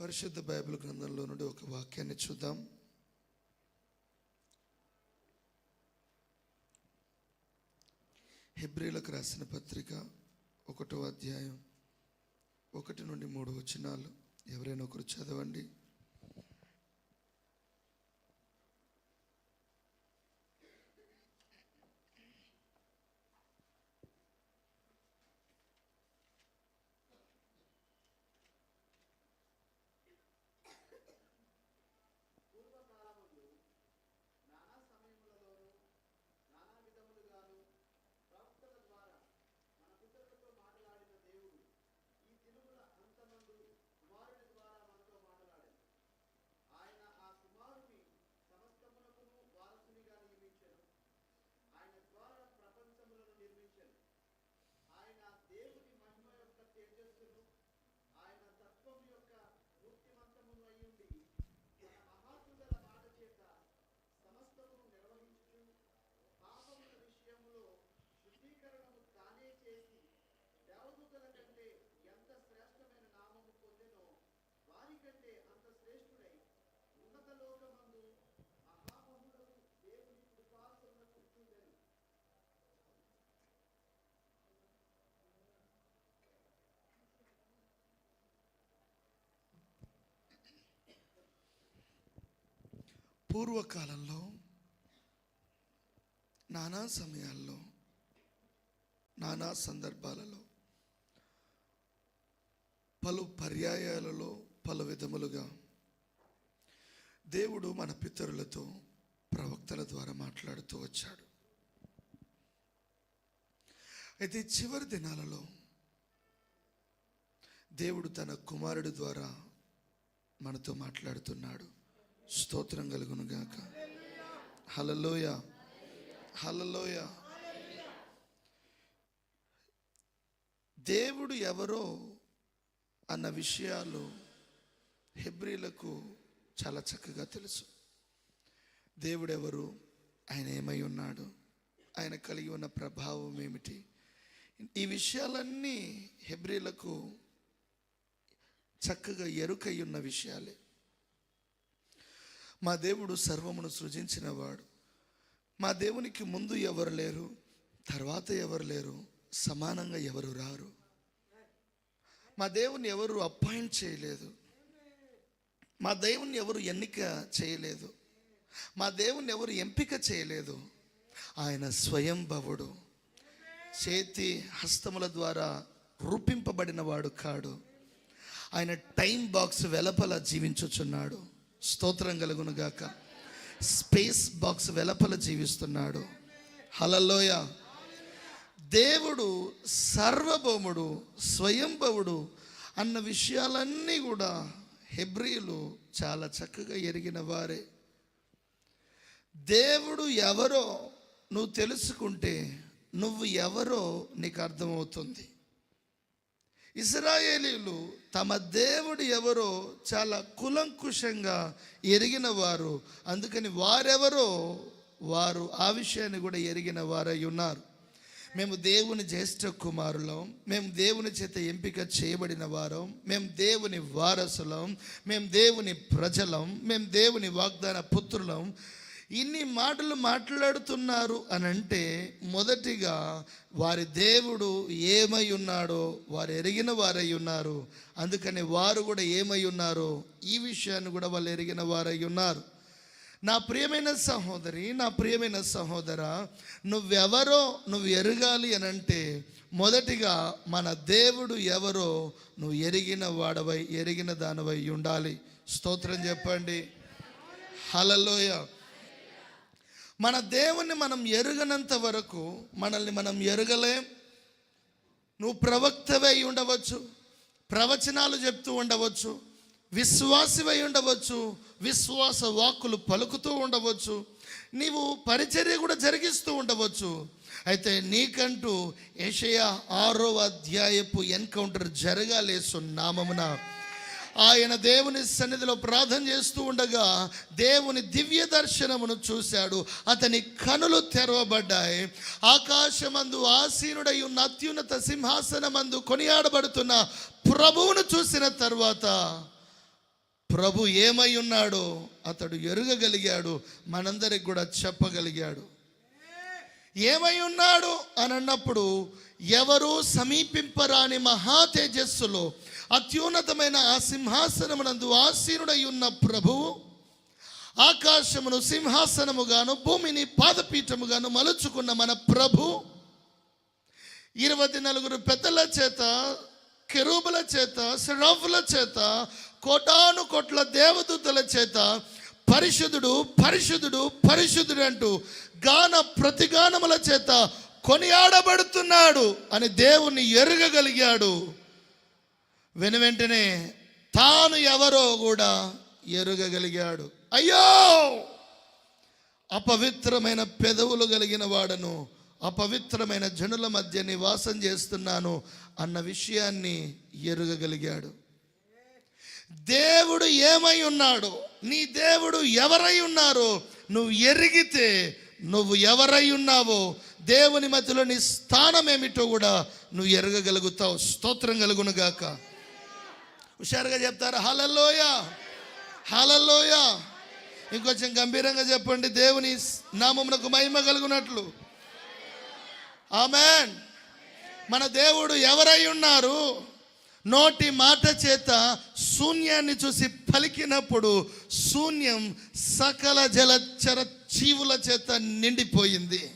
పరిశుద్ధ బైబిల్ గ్రంథంలో నుండి ఒక వాక్యాన్ని చూద్దాం. హెబ్రిలకు రాసిన పత్రిక ఒకటో అధ్యాయం ఒకటి నుండి మూడు వచనాలు. ఎవరైనా ఒకరు చదవండి. పూర్వకాలంలో నానా సమయాల్లో నానా సందర్భాలలో పలు పర్యాయాలలో పలు విధములుగా దేవుడు మన పితరులతో ప్రవక్తల ద్వారా మాట్లాడుతూ వచ్చాడు. అయితే చివరి దినాలలో దేవుడు తన కుమారుడి ద్వారా మనతో మాట్లాడుతున్నాడు. స్తోత్రం కలుగును గాక. హలలోయ హలలోయ దేవుడు ఎవరో అన్న విషయాలు హెబ్రిలకు చాలా చక్కగా తెలుసు. దేవుడెవరు? ఆయన ఏమై ఉన్నాడు? ఆయన కలిగి ఉన్న ప్రభావం ఏమిటి? ఈ విషయాలన్నీ హెబ్రిలకు చక్కగా ఎరుకై ఉన్న విషయాలే. మా దేవుడు సర్వమును సృజించినవాడు. మా దేవునికి ముందు ఎవరు లేరు తర్వాత ఎవరు లేరు సమానంగా ఎవరు రారు. మా దేవుని ఎవరు అపాయింట్ చేయలేదు. మా దేవుని ఎవరు ఎన్నిక చేయలేదు. మా దేవుని ఎవరు ఎంపిక చేయలేదు. ఆయన స్వయంభవుడు. చేతి హస్తముల ద్వారా రూపింపబడిన వాడు కాడు. ఆయన టైం బాక్స్ వెలపల జీవించుచున్నాడు. స్తోత్రం కలుగును గాక స్పేస్ బాక్స్ వెలపల జీవిస్తున్నాడు. హలలోయ దేవుడు సర్వభౌముడు స్వయంభవుడు అన్న విషయాలన్నీ కూడా హెబ్రియులు చాలా చక్కగా ఎరిగిన వారే. దేవుడు ఎవరో నువ్వు తెలుసుకుంటే నువ్వు ఎవరో నీకు అర్థమవుతుంది. ఇస్రాయేలీలు తమ దేవుడు ఎవరో చాలా కులంకుశంగా ఎరిగిన వారు. అందుకని వారెవరో వారు ఆ విషయాన్ని కూడా ఎరిగిన వారై ఉన్నారు. మేము దేవుని జ్యేష్ఠ కుమారులం మేము దేవుని చేత ఎంపిక చేయబడిన వారం మేము దేవుని వారసులం మేము దేవుని ప్రజలం మేము దేవుని వాగ్దాన పుత్రులం. ఇన్ని మాటలు మాట్లాడుతున్నారు అని అంటే మొదటిగా వారి దేవుడు ఏమై ఉన్నాడో వారు ఎరిగిన వారై ఉన్నారు. అందుకని వారు కూడా ఏమై ఉన్నారో ఈ విషయాన్ని కూడా వాళ్ళు ఎరిగిన వారై ఉన్నారు. నా ప్రియమైన సహోదరి నా ప్రియమైన సహోదర నువ్వెవరో నువ్వు ఎరగాలి అని అంటే మొదటిగా మన దేవుడు ఎవరో నువ్వు ఎరిగిన వాడవై ఎరిగిన దానివై ఉండాలి. స్తోత్రం చెప్పండి. హలలోయ మన దేవుణ్ణి మనం ఎరుగనంత వరకు మనల్ని మనం ఎరగలేం. నువ్వు ప్రవక్తవై ఉండవచ్చు ప్రవచనాలు చెప్తూ ఉండవచ్చు విశ్వాసివై ఉండవచ్చు విశ్వాస వాక్కులు పలుకుతూ ఉండవచ్చు నీవు పరిచర్య కూడా జరిగిస్తూ ఉండవచ్చు. అయితే నీకంటూ ఏషయా ఆరో అధ్యాయపు ఎన్కౌంటర్ జరగాలేసు నామమున ఆయన దేవుని సన్నిధిలో ప్రార్థన చేస్తూ ఉండగా దేవుని దివ్య దర్శనమును చూశాడు. అతని కనులు తెరవబడ్డాయి. ఆకాశమందు ఆసీనుడై ఉన్న అత్యున్నత సింహాసనమందు కొనియాడబడుతున్న ప్రభువును చూసిన తర్వాత ప్రభు ఏమై ఉన్నాడో అతడు ఎరుగగలిగాడు. మనందరికి కూడా చెప్పగలిగాడు. ఏమై ఉన్నాడు? అని అన్నప్పుడు ఎవరూ సమీపింపరాని మహా తేజస్సులో అత్యున్నతమైన ఆ సింహాసనమునందు ఆసీనుడై ఉన్న ప్రభువు ఆకాశమును సింహాసనముగాను భూమిని పాదపీఠముగాను మలుచుకున్న మన ప్రభు ఇరవై నలుగురు పెద్దల చేత కెరూబుల చేత సిరఫుల చేత కోటాను కోట్ల దేవదూతల చేత పరిశుద్ధుడు పరిశుద్ధుడు పరిశుద్ధుడు అంటూ గాన ప్రతిగానముల చేత కొనియాడబడుతున్నాడు అని దేవుణ్ణి ఎరగగలిగాడు. వెను వెంటనే తాను ఎవరో కూడా ఎరుగగలిగాడు. అయ్యో! అపవిత్రమైన పెదవులు కలిగిన వాడను అపవిత్రమైన జనుల మధ్య నివాసం చేస్తున్నాను అన్న విషయాన్ని ఎరుగగలిగాడు. దేవుడు ఏమై ఉన్నాడు? నీ దేవుడు ఎవరై ఉన్నారో నువ్వు ఎరిగితే నువ్వు ఎవరై ఉన్నావో దేవుని మధ్యలో నీ స్థానం ఏమిటో కూడా నువ్వు ఎరగగలుగుతావు. స్తోత్రం కలుగునుగాక గాక. హుషారుగా చెప్తారు? హలలోయ హలలోయ ఇంకొంచెం గంభీరంగా చెప్పండి. దేవుని నామమునకు మహిమ కలుగునట్లు. ఆమెన్. మన దేవుడు ఎవరై ఉన్నారు? నోటి మాట చేత శూన్యాన్ని చూసి పలికినప్పుడు శూన్యం సకల జలచర జీవుల చేత నిండిపోయింది.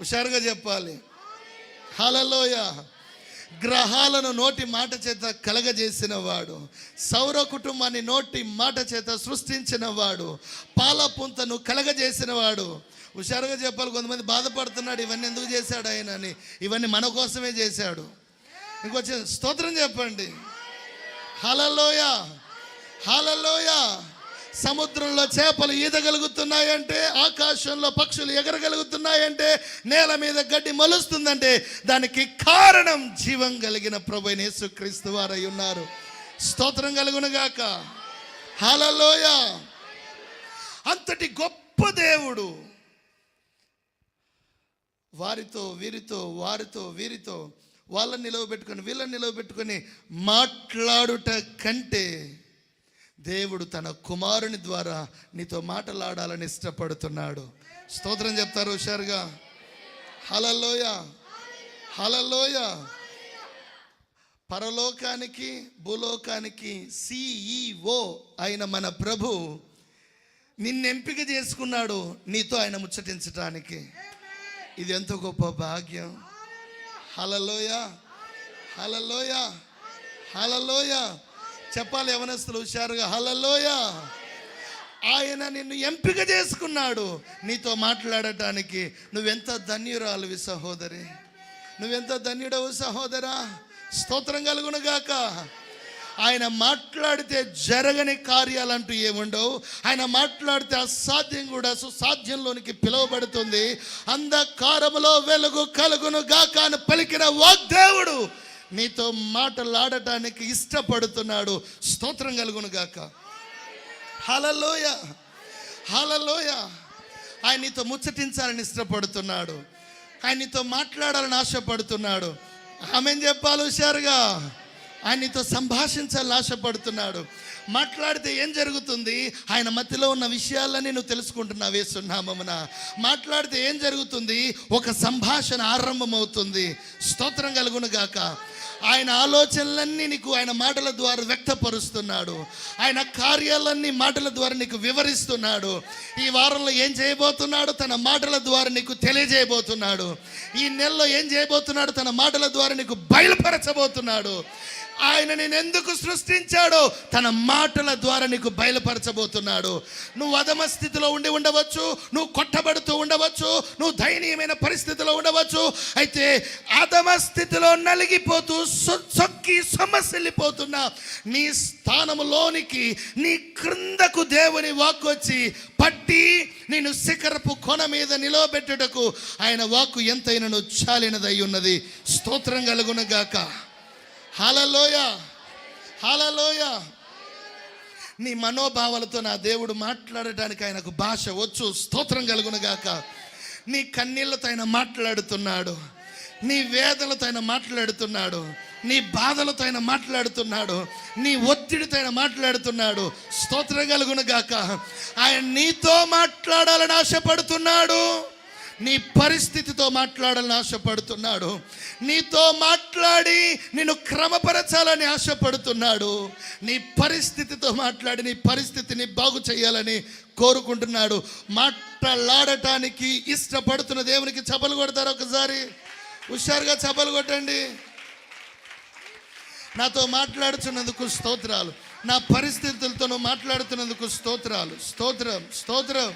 హుషారుగా చెప్పాలి. హలలోయ గ్రహాలను నోటి మాట చేత కలగజేసిన వాడు సౌర కుటుంబాన్ని నోటి మాట చేత సృష్టించిన వాడు పాల పుంతను కలగజేసిన వాడు హుషారుగా చెప్పాలి కొంతమంది బాధపడుతున్నాడు ఇవన్నీ ఎందుకు చేశాడు ఆయన అని. ఇవన్నీ మన కోసమే చేశాడు. ఇంకొచ్చి స్తోత్రం చెప్పండి. హలలోయ హలలోయ సముద్రంలో చేపలు ఈదగలుగుతున్నాయంటే ఆకాశంలో పక్షులు ఎగరగలుగుతున్నాయంటే నేల మీద గడ్డి మలుస్తుందంటే దానికి కారణం జీవం కలిగిన ప్రభు యేసుక్రీస్తు వారై ఉన్నారు. స్తోత్రం కలుగునుగాక హలలోయ అంతటి గొప్ప దేవుడు. వారితో వీరితో వారితో వీరితో వాళ్ళని నిలవబెట్టుకొని వీళ్ళని నిలవబెట్టుకొని మాట్లాడుట కంటే దేవుడు తన కుమారుని ద్వారా నీతో మాట్లాడాలని ఇష్టపడుతున్నాడు. స్తోత్రం చెప్తారు హుషారుగా? హలలోయ హలలోయ పరలోకానికి భూలోకానికి సిఈఓ అయిన మన ప్రభు నిన్నెంపిక చేసుకున్నాడు నీతో ఆయన ముచ్చటించటానికి. ఇది ఎంతో గొప్ప భాగ్యం. హలలోయ హలలోయ హలలోయ చెప్పాలి యవనస్తులు హుషారుగా. హలలోయ ఆయన నిన్ను ఎంపిక చేసుకున్నాడు నీతో మాట్లాడటానికి. నువ్వెంత ధన్యురాలువి సహోదరి. నువ్వెంత ధన్యుడవు సహోదరా. స్తోత్రం కలుగునుగాక ఆయన మాట్లాడితే జరగని కార్యాలంటూ ఏముండవు. ఆయన మాట్లాడితే అసాధ్యం కూడా సుసాధ్యంలోనికి పిలువబడుతుంది. అంధకారములో వెలుగు కలుగును గాక అని పలికిన వాగ్దేవుడు నీతో మాటలాడటానికి ఇష్టపడుతున్నాడు. స్తోత్రం కలుగును గాక. హలలోయ హలలోయ ఆయన నీతో ముచ్చటించాలని ఇష్టపడుతున్నాడు. ఆయన నీతో మాట్లాడాలని ఆశపడుతున్నాడు. ఆమెను చెప్పాలి హుషారుగా? ఆయన నీతో సంభాషించాలని ఆశపడుతున్నాడు. మాట్లాడితే ఏం జరుగుతుంది? ఆయన మధ్యలో ఉన్న విషయాలన్నీ నువ్వు తెలుసుకుంటున్నావు వేస్తున్నామమున మాట్లాడితే ఏం జరుగుతుంది? ఒక సంభాషణ ఆరంభమవుతుంది. స్తోత్రం కలుగును గాక. ఆయన ఆలోచనలన్నీ నీకు ఆయన మాటల ద్వారా వ్యక్తపరుస్తున్నాడు. ఆయన కార్యాలన్నీ మాటల ద్వారా నీకు వివరిస్తున్నాడు. ఈ వారంలో ఏం చేయబోతున్నాడు తన మాటల ద్వారా నీకు తెలియజేయబోతున్నాడు. ఈ నెలలో ఏం చేయబోతున్నాడు తన మాటల ద్వారా నీకు బయలుపరచబోతున్నాడు. ఆయన నేను ఎందుకు సృష్టించాడో తన మాటల ద్వారా నీకు బయలుపరచబోతున్నాడు. నువ్వు అధమ స్థితిలో ఉండి ఉండవచ్చు నువ్వు కొట్టబడుతూ ఉండవచ్చు నువ్వు దయనీయమైన పరిస్థితిలో ఉండవచ్చు. అయితే అధమ స్థితిలో నలిగిపోతూ సొక్కి సమస్యలిపోతున్న నీ స్థానములోనికి నీ క్రిందకు దేవుని వాక్కొచ్చి పట్టి నేను శిఖరపు కొన మీద నిలవబెట్టుటకు ఆయన వాక్కు ఎంతైనను చాలినదై ఉన్నది. స్తోత్రం కలుగునగాక హాలలోయ. హాలలోయ. నీ మనోభావాలతో నా దేవుడు మాట్లాడటానికి ఆయనకు భాష వచ్చు స్తోత్రం కలుగునగాక నీ కన్నీళ్ళతో ఆయన మాట్లాడుతున్నాడు నీ వేదనతో ఆయన మాట్లాడుతున్నాడు నీ బాధలతో ఆయన మాట్లాడుతున్నాడు నీ ఒత్తిడితో ఆయన మాట్లాడుతున్నాడు. స్తోత్రం కలుగును గాక. ఆయన నీతో మాట్లాడాలని ఆశపడుతున్నాడు. నీ పరిస్థితితో మాట్లాడాలని ఆశపడుతున్నాడు. నీతో మాట్లాడి నిన్ను క్రమపరచాలని ఆశపడుతున్నాడు. నీ పరిస్థితితో మాట్లాడి నీ పరిస్థితిని బాగు చేయాలని కోరుకుంటున్నాడు. మాట్లాడటానికి ఇష్టపడుతున్న దేవునికి చపలు కొడతారు ఒకసారి? హుషారుగా చపలు కొట్టండి. నాతో మాట్లాడుతున్నందుకు స్తోత్రాలు. నా పరిస్థితులతో మాట్లాడుతున్నందుకు స్తోత్రాలు. స్తోత్రం స్తోత్రం.